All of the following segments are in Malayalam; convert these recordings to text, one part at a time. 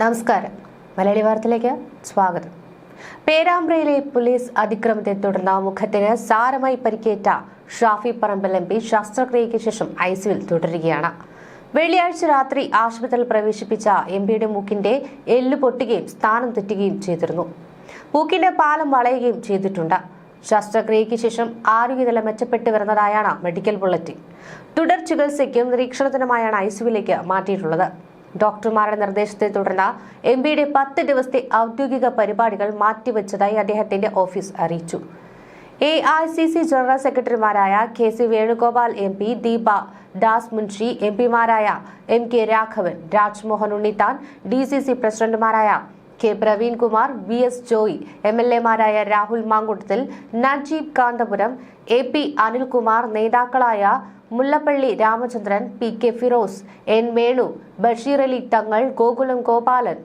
നമസ്കാരം. മലയാളി വാർത്തയിലേക്ക് സ്വാഗതം. പേരാമ്പ്രയിലെ പോലീസ് അതിക്രമത്തെ തുടർന്ന് മുഖത്തിന് സാരമായി പരിക്കേറ്റ ഷാഫി പറമ്പൽ എം പി ശസ്ത്രക്രിയയ്ക്ക് ശേഷം ഐസിയുവിൽ തുടരുകയാണ്. വെള്ളിയാഴ്ച രാത്രി ആശുപത്രിയിൽ പ്രവേശിപ്പിച്ച എം പിയുടെ മൂക്കിന്റെ എല്ല് പൊട്ടുകയും സ്ഥാനം തെറ്റുകയും ചെയ്തിരുന്നു. മൂക്കിന്റെ പാലം വളയുകയും ചെയ്തിട്ടുണ്ട്. ശസ്ത്രക്രിയയ്ക്ക് ശേഷം ആരോഗ്യനില മെച്ചപ്പെട്ടു വരുന്നതായാണ് മെഡിക്കൽ ബുള്ളറ്റിൻ. തുടർ ചികിത്സയ്ക്കും നിരീക്ഷണത്തിനുമായാണ് ഐസിയുവിലേക്ക് മാറ്റിയിട്ടുള്ളത്. ഡോക്ടർമാരുടെ നിർദ്ദേശത്തെ തുടർന്ന് എം പിയുടെ പത്ത് ദിവസത്തെ ഔദ്യോഗിക പരിപാടികൾ മാറ്റിവെച്ചതായി അദ്ദേഹത്തിന്റെ ഓഫീസ് അറിയിച്ചു. A I C C general സെക്രട്ടറിമാരായ K C Venugopal M P Deepa Das Munshi M പിമാരായ M K Raghavan Rajmohan Unnithan D C C പ്രസിഡന്റുമാരായ K Praveen Kumar V S Joy M L എമാരായ Rahul Mankoottathil Najeeb Kanthapuram A P Anilkumar നേതാക്കളായ Mullappally Ramachandran P K Firoz N Venu Basheer Ali Thangal Gokulam Gopalan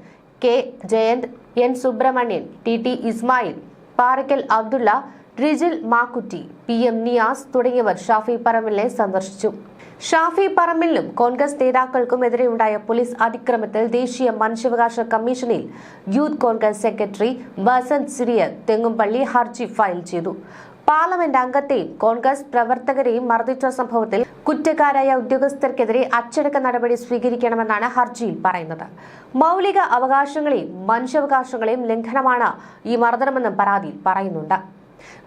K Jayanth N Subrahmanian T T Ismail Parakkal Abdullah Rijil Makkutty P M Niyas തുടങ്ങിയവർ ഷാഫി പറമ്പിലിനെ സന്ദർശിച്ചു. ഷാഫി പറമ്പിലിനും കോൺഗ്രസ് നേതാക്കൾക്കും എതിരെയുണ്ടായ പോലീസ് അതിക്രമത്തിൽ ദേശീയ മനുഷ്യാവകാശ കമ്മീഷനിൽ യൂത്ത് കോൺഗ്രസ് സെക്രട്ടറി വസന്ത് സിറിയ തെങ്ങുംപള്ളി ഹർജി ഫയൽ ചെയ്തു. പാർലമെന്റ് അംഗത്തെയും കോൺഗ്രസ് പ്രവർത്തകരെയും മർദ്ദിച്ച സംഭവത്തിൽ കുറ്റക്കാരായ ഉദ്യോഗസ്ഥർക്കെതിരെ അച്ചടക്ക നടപടി സ്വീകരിക്കണമെന്നാണ് ഹർജിയിൽ പറയുന്നത്. മൗലിക അവകാശങ്ങളെയും മനുഷ്യാവകാശങ്ങളെയും ലംഘനമാണ് ഈ മർദ്ദനമെന്നും പരാതിയിൽ പറയുന്നുണ്ട്.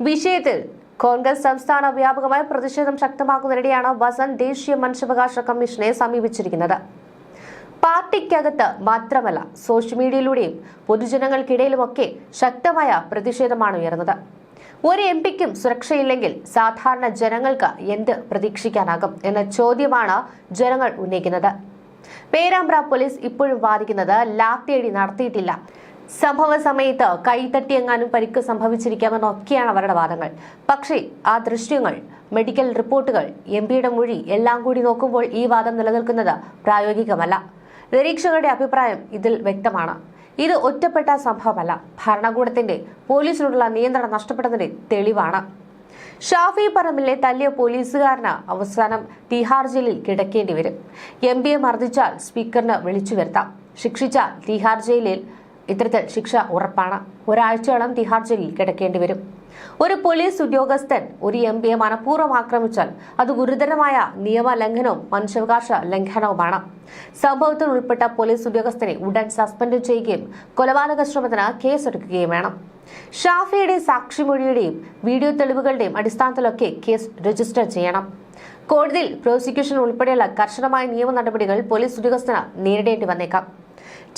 വിഷയത്തിൽ കോൺഗ്രസ് സംസ്ഥാന വ്യാപകമായ പ്രതിഷേധം ശക്തമാക്കുന്നതിനിടെയാണ് വസന്ത് ദേശീയ മനുഷ്യാവകാശ കമ്മീഷനെ സമീപിച്ചിരിക്കുന്നത്. പാർട്ടിക്കകത്ത് മാത്രമല്ല സോഷ്യൽ മീഡിയയിലൂടെയും പൊതുജനങ്ങൾക്കിടയിലുമൊക്കെ ശക്തമായ പ്രതിഷേധമാണ് ഉയർന്നത്. ഒരു എം പിക്കും സുരക്ഷയില്ലെങ്കിൽ സാധാരണ ജനങ്ങൾക്ക് എന്ത് പ്രതീക്ഷിക്കാനാകും എന്ന ചോദ്യമാണ് ജനങ്ങൾ ഉന്നയിക്കുന്നത്. പേരാമ്പ്ര പോലീസ് ഇപ്പോഴും വാദിക്കുന്നത് ലാത്തേടി നടത്തിയിട്ടില്ല. സംഭവ സമയത്ത് കൈതട്ടിയെങ്ങാനും പരിക്ക് സംഭവിച്ചിരിക്കാമെന്നൊക്കെയാണ് അവരുടെ വാദങ്ങൾ. പക്ഷേ ആ ദൃശ്യങ്ങൾ മെഡിക്കൽ റിപ്പോർട്ടുകൾ എം പിയുടെ മൊഴി എല്ലാം കൂടി നോക്കുമ്പോൾ ഈ വാദം നിലനിൽക്കുന്നത് പ്രായോഗികമല്ല. നിരീക്ഷകരുടെ അഭിപ്രായം ഇതിൽ വ്യക്തമാണ്. ഇത് ഒറ്റപ്പെട്ട സംഭവമല്ല. ഭരണകൂടത്തിന്റെ പോലീസിനോടുള്ള നിയന്ത്രണം നഷ്ടപ്പെട്ടതിന്റെ തെളിവാണ്. ഷാഫി പറമ്പിലെ തല്ലിയ പോലീസുകാരന് അവസാനം തിഹാർ ജയിലിൽ കിടക്കേണ്ടി വരും. എം പിയെ മർദ്ദിച്ചാൽ സ്പീക്കറിന് വിളിച്ചു വരുത്താം. ശിക്ഷിച്ചാൽ തിഹാർ ജയിലിൽ ഇത്തരത്തിൽ ശിക്ഷ ഉറപ്പാണ്. ഒരാഴ്ചയോളം തിഹാർ ജയിലിൽ കിടക്കേണ്ടി വരും. ഒരു പോലീസ് ഉദ്യോഗസ്ഥൻ ഒരു എം പിയെ മനഃപൂർവം ആക്രമിച്ചാൽ അത് ഗുരുതരമായ നിയമലംഘനവും മനുഷ്യാവകാശ ലംഘനവുമാണ്. സംഭവത്തിൽ ഉൾപ്പെട്ട പോലീസ് ഉദ്യോഗസ്ഥനെ ഉടൻ സസ്പെൻഡ് ചെയ്യുകയും കൊലപാതക ശ്രമത്തിന് കേസെടുക്കുകയും വേണം. ഷാഫിയുടെ സാക്ഷിമൊഴിയുടെയും വീഡിയോ തെളിവുകളുടെയും അടിസ്ഥാനത്തിലൊക്കെ കേസ് രജിസ്റ്റർ ചെയ്യണം. കോടതിയിൽ പ്രോസിക്യൂഷൻ ഉൾപ്പെടെയുള്ള കർശനമായ നിയമ നടപടികൾ പോലീസ് ഉദ്യോഗസ്ഥന് നേരിടേണ്ടി വന്നേക്കാം.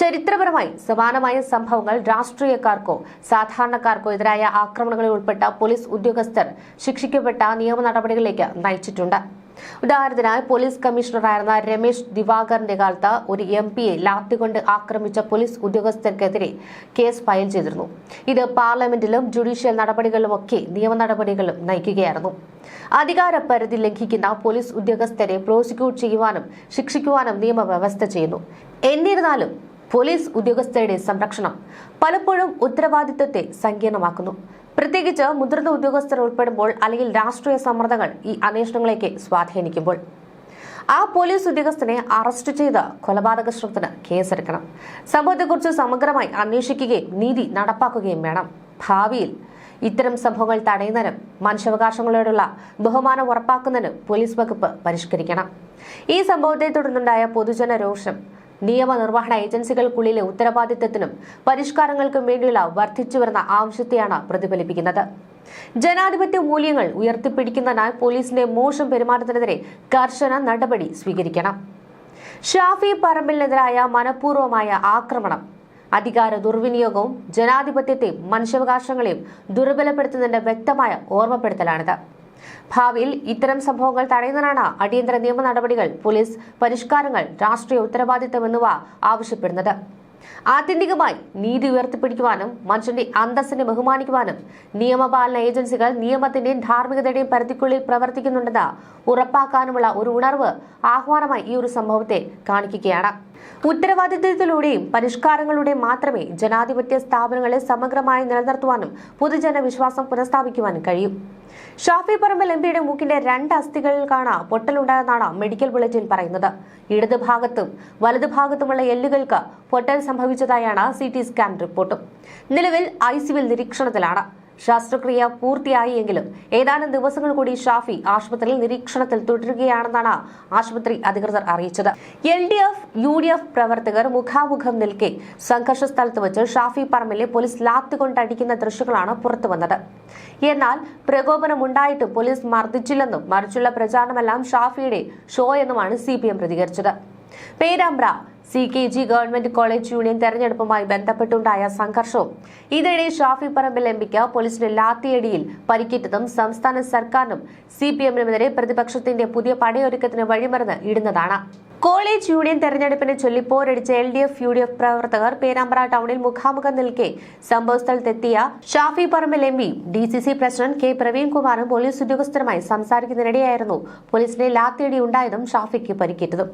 ചരിത്രപരമായി സമാനമായ സംഭവങ്ങൾ രാഷ്ട്രീയക്കാർക്കോ സാധാരണക്കാർക്കോ എതിരായ ആക്രമണങ്ങളിൽ ഉൾപ്പെട്ട പോലീസ് ഉദ്യോഗസ്ഥർ ശിക്ഷിക്കപ്പെട്ട നിയമ നടപടികളിലേക്ക് നയിച്ചിട്ടുണ്ട്. ഉദാഹരണത്തിനായി പോലീസ് കമ്മീഷണറായിരുന്ന രമേശ് ദിവാകറിന്റെ കാലത്ത് ഒരു എം പിയെ ലാത്തികൊണ്ട് ആക്രമിച്ച പോലീസ് ഉദ്യോഗസ്ഥർക്കെതിരെ കേസ് ഫയൽ ചെയ്തിരുന്നു. ഇത് പാർലമെന്റിലും ജുഡീഷ്യൽ നടപടികളിലുമൊക്കെ നിയമ നടപടികളും നയിക്കുകയായിരുന്നു. അധികാര പരിധി ലംഘിക്കുന്ന പോലീസ് ഉദ്യോഗസ്ഥരെ പ്രോസിക്യൂട്ട് ചെയ്യുവാനും ശിക്ഷിക്കുവാനും നിയമവ്യവസ്ഥ ചെയ്യുന്നു. എന്നിരുന്നാലും പോലീസ് ഉദ്യോഗസ്ഥരുടെ സംരക്ഷണം പലപ്പോഴും ഉത്തരവാദിത്വത്തെ സങ്കീർണമാക്കുന്നു. പ്രത്യേകിച്ച് മുതിർന്ന ഉദ്യോഗസ്ഥർ ഉൾപ്പെടുമ്പോൾ അല്ലെങ്കിൽ രാഷ്ട്രീയ സമ്മർദ്ദങ്ങൾ ഈ അന്വേഷണങ്ങളേക്ക് സ്വാധീനിക്കുമ്പോൾ. ആ പോലീസ് ഉദ്യോഗസ്ഥനെ അറസ്റ്റ് ചെയ്ത് കൊലപാതക ശ്രമത്തിന് കേസെടുക്കണം. സംഭവത്തെക്കുറിച്ച് സമഗ്രമായി അന്വേഷിക്കുകയും നീതി നടപ്പാക്കുകയും വേണം. ഭാവിയിൽ ഇത്തരം സംഭവങ്ങൾ തടയുന്നതിനും മനുഷ്യാവകാശങ്ങളോടുള്ള ബഹുമാനം ഉറപ്പാക്കുന്നതിനും പോലീസ് വകുപ്പ് പരിഷ്കരിക്കണം. ഈ സംഭവത്തെ തുടർന്നുണ്ടായ പൊതുജന രോഷം നിയമനിർവഹണ ഏജൻസികൾക്കുള്ളിലെ ഉത്തരവാദിത്തത്തിനും പരിഷ്കാരങ്ങൾക്കും വേണ്ടിയുള്ള വർദ്ധിച്ചു വരുന്ന ആവശ്യത്തെയാണ് പ്രതിഫലിപ്പിക്കുന്നത്. ജനാധിപത്യ മൂല്യങ്ങൾ ഉയർത്തിപ്പിടിക്കുന്നതിനായി പോലീസിന്റെ മോശം പെരുമാറ്റത്തിനെതിരെ കർശന നടപടി സ്വീകരിക്കണം. ഷാഫി പറമ്പിലിനെതിരായ മനഃപൂർവമായ ആക്രമണം അധികാര ദുർവിനിയോഗവും ജനാധിപത്യത്തെയും മനുഷ്യാവകാശങ്ങളെയും ദുർബലപ്പെടുത്തുന്നതിന്റെ വ്യക്തമായ ഓർമ്മപ്പെടുത്തലാണിത്. ഭാവിയിൽ ഇത്തരം സംഭവങ്ങൾ തടയുന്നതിനാണ് അടിയന്തര നിയമ നടപടികൾ പോലീസ് പരിഷ്കാരങ്ങൾ രാഷ്ട്രീയ ഉത്തരവാദിത്തം എന്നിവ ആവശ്യപ്പെടുന്നത്. ആത്യന്തികമായി നീതി ഉയർത്തിപ്പിടിക്കുവാനും മനുഷ്യന്റെ അന്തസ്സിനെ ബഹുമാനിക്കുവാനും നിയമപാലന ഏജൻസികൾ നിയമത്തിന്റെയും ധാർമ്മികതയുടെയും പരിധിക്കുള്ളിൽ പ്രവർത്തിക്കുന്നുണ്ടെന്ന് ഉറപ്പാക്കാനുമുള്ള ഒരു ഉണർവ് ആഹ്വാനമായി ഈ ഒരു സംഭവത്തെ കാണിക്കുകയാണ്. ഉത്തരവാദിത്വത്തിലൂടെയും പരിഷ്കാരങ്ങളുടെ മാത്രമേ ജനാധിപത്യ സ്ഥാപനങ്ങളെ സമഗ്രമായി നിലനിർത്തുവാനും പൊതുജന വിശ്വാസം പുനഃസ്ഥാപിക്കുവാനും കഴിയും. ഷാഫി പറമ്പൽ എം പിയുടെ മൂക്കിന്റെ രണ്ട് അസ്ഥികളിൽ കാണാ പൊട്ടലുണ്ടായെന്നാണ് മെഡിക്കൽ ബുള്ളറ്റിൻ പറയുന്നത്. ഇടത് ഭാഗത്തും വലതു ഭാഗത്തുമുള്ള എല്ലുകൾക്ക് പൊട്ടൽ സംഭവിച്ചതായാണ് സി ടി സ്കാൻ റിപ്പോർട്ടും. നിലവിൽ ഐ സിവിൽ നിരീക്ഷണത്തിലാണ്. ശസ്ത്രക്രിയ പൂർത്തിയായി എങ്കിലും ഏതാനും ദിവസങ്ങൾ കൂടി ഷാഫി ആശുപത്രിയിൽ നിരീക്ഷണത്തിൽ തുടരുകയാണെന്നാണ് ആശുപത്രി അധികൃതർ അറിയിച്ചത്. L D F U D F പ്രവർത്തകർ മുഖാമുഖം നിൽക്കെ സംഘർഷ സ്ഥലത്ത് വെച്ച് ഷാഫി പറമ്പിലെ പോലീസ് ലാത്തുകൊണ്ടടിക്കുന്ന ദൃശ്യങ്ങളാണ് പുറത്തുവന്നത് എന്നാൽ പ്രകോപനമുണ്ടായിട്ടും പോലീസ് മർദ്ദിച്ചില്ലെന്നും മറിച്ചുള്ള പ്രചാരണമെല്ലാം ഷാഫിയുടെ ഷോ എന്നുമാണ് സി പ്രതികരിച്ചത്. Perambra C K G government college union തെരഞ്ഞെടുപ്പുമായി ബന്ധപ്പെട്ടുണ്ടായ സംഘർഷവും. ഇതിനിടെ ഷാഫി പറമ്പിൽ എം പിക്ക് പോലീസിന്റെ ലാത്തിയടിയിൽ പരിക്കേറ്റതും സംസ്ഥാന സർക്കാരിനും സി പി എമ്മിനുമെതിരെ പ്രതിപക്ഷത്തിന്റെ പുതിയ പടയൊരുക്കത്തിന് വഴിമരുന്ന് ഇടുന്നതാണ്. കോളേജ് യൂണിയൻ തെരഞ്ഞെടുപ്പിനെ ചൊല്ലി പോരടിച്ച L D F U D F പ്രവർത്തകർ പേരാമ്പ്ര ടൗണിൽ മുഖാമുഖം നിൽക്കെ സംഭവസ്ഥലത്തെത്തിയ Shafi Parambil M P D C C president K. പ്രവീൺകുമാറും police ഉദ്യോഗസ്ഥരുമായി സംസാരിക്കുന്നതിനിടെയായിരുന്നു പോലീസിന്റെ ലാത്തിയടി ഉണ്ടായതും ഷാഫിക്ക് പരിക്കേറ്റതും.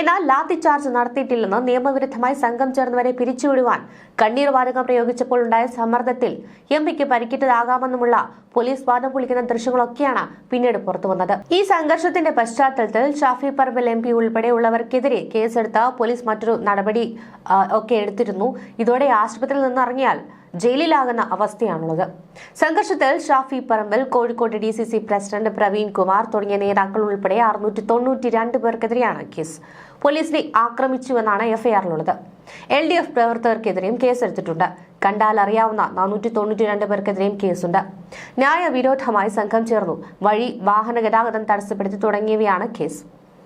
എന്നാൽ ലാത്തി ചാർജ് നടത്തിയിട്ടില്ലെന്ന് നിയമവിരുദ്ധമായി സംഘം ചേർന്നവരെ പിരിച്ചുവിടുവാൻ കണ്ണീർ വാതകം പ്രയോഗിച്ചപ്പോൾ ഉണ്ടായ സമ്മർദ്ദത്തിൽ എം പിക്ക് പരിക്കേറ്റതാകാമെന്നുമുള്ള പോലീസ് വാദം പൊളിക്കുന്ന ദൃശ്യങ്ങളൊക്കെയാണ് പിന്നീട് പുറത്തുവന്നത്. ഈ സംഘർഷത്തിന്റെ പശ്ചാത്തലത്തിൽ ഷാഫി പറമ്പിൽ എം പി ഉൾപ്പെടെയുള്ളവർക്കെതിരെ കേസെടുത്ത പോലീസ് മറ്റൊരു നടപടി ഒക്കെ എടുത്തിരുന്നു. ഇതോടെ ആശുപത്രിയിൽ നിന്നിറങ്ങിയാൽ ജയിലിലാകുന്ന അവസ്ഥയാണുള്ളത്. സംഘർഷത്തിൽ Shafi Parambil Kozhikode D C C president Praveen Kumar തുടങ്ങിയ നേതാക്കൾ ഉൾപ്പെടെ അറുന്നൂറ്റി തൊണ്ണൂറ്റി രണ്ട് പേർക്കെതിരെയാണ് കേസ്. പോലീസിനെ ആക്രമിച്ചുവെന്നാണ് എഫ്ഐആറിലുള്ളത്. എൽ ഡി എഫ് പ്രവർത്തകർക്കെതിരെയും കേസെടുത്തിട്ടുണ്ട്. കണ്ടാൽ അറിയാവുന്ന നാനൂറ്റി തൊണ്ണൂറ്റി രണ്ട് പേർക്കെതിരെയും കേസുണ്ട്. ന്യായവിരോധമായി സംഘം ചേർന്നു. വഴി വാഹന ഗതാഗതം തടസ്സപ്പെടുത്തി തുടങ്ങിയവയാണ് കേസ്.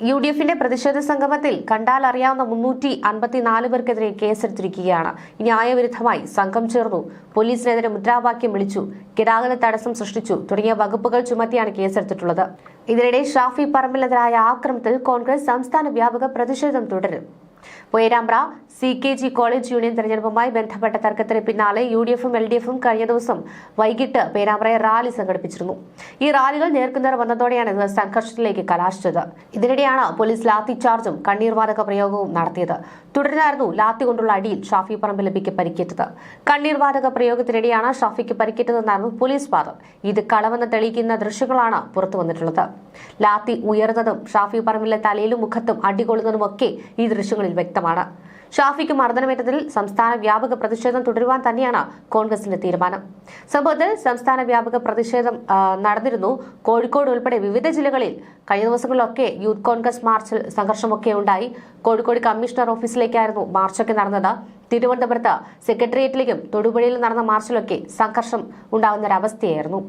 യു ഡി എഫിന്റെ പ്രതിഷേധ സംഗമത്തിൽ കണ്ടാൽ അറിയാവുന്ന മുന്നൂറ്റി അൻപത്തിനാല് പേർക്കെതിരെ കേസെടുത്തിരിക്കുകയാണ്. ന്യായവിരുദ്ധമായി സംഘം ചേർന്നു. പോലീസിനെതിരെ മുദ്രാവാക്യം വിളിച്ചു. ഗതാഗത തടസ്സം സൃഷ്ടിച്ചു. തുടങ്ങിയ വകുപ്പുകൾ ചുമത്തിയാണ് കേസെടുത്തിട്ടുള്ളത്. ഇതിനിടെ ഷാഫി പറമ്പിലെതിരായ ആക്രമണത്തിൽ കോൺഗ്രസ് സംസ്ഥാന വ്യാപക പ്രതിഷേധം തുടരും. Perambra C K G college union തെരഞ്ഞെടുപ്പുമായി ബന്ധപ്പെട്ട തർക്കത്തിന് പിന്നാലെ യു ഡി എഫും എൽ ഡി എഫും കഴിഞ്ഞ ദിവസം വൈകിട്ട് പേരാമ്പ്രയെ റാലി സംഘടിപ്പിച്ചിരുന്നു. ഈ റാലികൾ നേർക്കുനേർ വന്നതോടെയാണ് ഇന്ന് സംഘർഷത്തിലേക്ക് കലാശിച്ചത്. ഇതിനിടെയാണ് പോലീസ് ലാത്തി ചാർജും കണ്ണീർവാതക പ്രയോഗവും നടത്തിയത്. തുടർന്നായിരുന്നു ലാത്തി കൊണ്ടുള്ള അടിയിൽ ഷാഫി പറമ്പിൽ ലബിക്ക് പരിക്കേറ്റത്. കണ്ണീർവാതക പ്രയോഗത്തിനിടെയാണ് ഷാഫിക്ക് പരിക്കേറ്റതെന്നായിരുന്നു പോലീസ് വാദം. ഇത് കളവെന്ന് തെളിയിക്കുന്ന ദൃശ്യങ്ങളാണ് പുറത്തു വന്നിട്ടുള്ളത്. ലാത്തി ഉയർന്നതും ഷാഫി പറമ്പിലെ തലയിലും മുഖത്തും അടികൊള്ളുന്നതുമൊക്കെ ഈ ദൃശ്യങ്ങളിൽ വ്യക്തമാണ്. ഷാഫിക്ക് മർദ്ദനമേറ്റതിൽ സംസ്ഥാന വ്യാപക പ്രതിഷേധം തുടരുവാൻ തന്നെയാണ് കോൺഗ്രസിന്റെ തീരുമാനം. സംഭവത്തിൽ സംസ്ഥാന വ്യാപക പ്രതിഷേധം നടന്നിരുന്നു. കോഴിക്കോട് ഉൾപ്പെടെ വിവിധ ജില്ലകളിൽ കഴിഞ്ഞ ദിവസങ്ങളിലൊക്കെ യൂത്ത് കോൺഗ്രസ് മാർച്ചിൽ സംഘർഷമൊക്കെ ഉണ്ടായി. കോഴിക്കോട് കമ്മീഷണർ ഓഫീസിലേക്കായിരുന്നു മാർച്ചൊക്കെ നടന്നത്. തിരുവനന്തപുരത്ത് സെക്രട്ടേറിയറ്റിലേക്കും തൊടുപുഴയിൽ നടന്ന മാർച്ചിലൊക്കെ സംഘർഷം ഉണ്ടാകുന്ന ഒരവസ്ഥയായിരുന്നു.